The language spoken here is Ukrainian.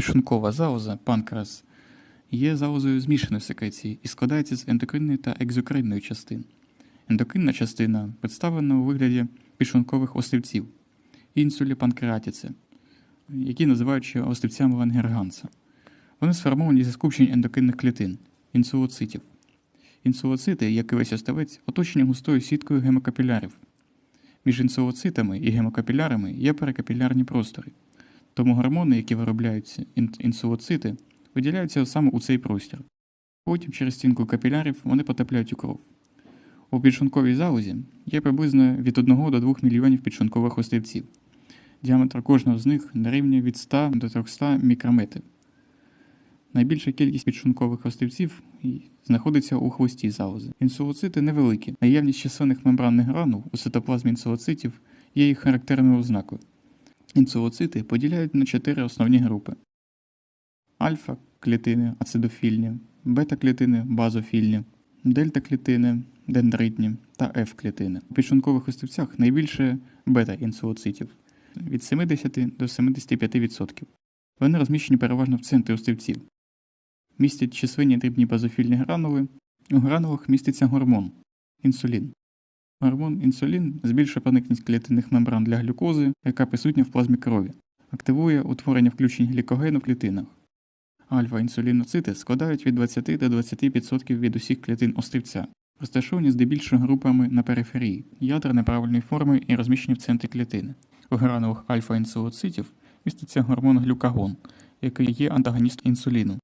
Підшлункова залоза, панкреас, є залозою змішаної секреції і складається з ендокринної та екзокринної частин. Ендокринна частина представлена у вигляді підшлункових острівців інсулі панкреатіце, які називають острівцями Лангерганса. Вони сформовані зі скупчень ендокринних клітин інсулоцитів. Інсулоцити, як і весь остовець, оточені густою сіткою гемокапілярів. Між інсулоцитами і гемокапілярами є перекапілярні простори. Тому гормони, які виробляються інсулоцити, виділяються саме у цей простір. Потім через стінку капілярів вони потрапляють у кров. У підшлунковій залозі є приблизно від 1 до 2 мільйонів підшлункових острівців. Діаметр кожного з них на рівні від 100 до 300 мікрометрів. Найбільша кількість підшлункових острівців знаходиться у хвості залози. Інсулоцити невеликі. Наявність численних мембранних гранул у цитоплазмі інсулоцитів є їх характерною ознакою. Інсулоцити поділяють на чотири основні групи: альфа клітини ацидофільні, бета клітини базофільні, дельта клітини дендритні та F клітини. У підшлункових острівцях найбільше бета-інсулоцитів від 70 до 75%. Вони розміщені переважно в центрі острівців. Містять численні дрібні базофільні гранули. У гранулах міститься гормон інсулін. Гормон інсулін збільшує проникність клітинних мембран для глюкози, яка присутня в плазмі крові, активує утворення включень глікогену в клітинах. Альфа-інсуліноцити складають від 20 до 25% від усіх клітин острівця, розташовані здебільшого групами на периферії, ядра неправильної форми і розміщені в центрі клітини. У гранулах альфа-інсулоцитів міститься гормон глюкагон, який є антагоніст інсуліну.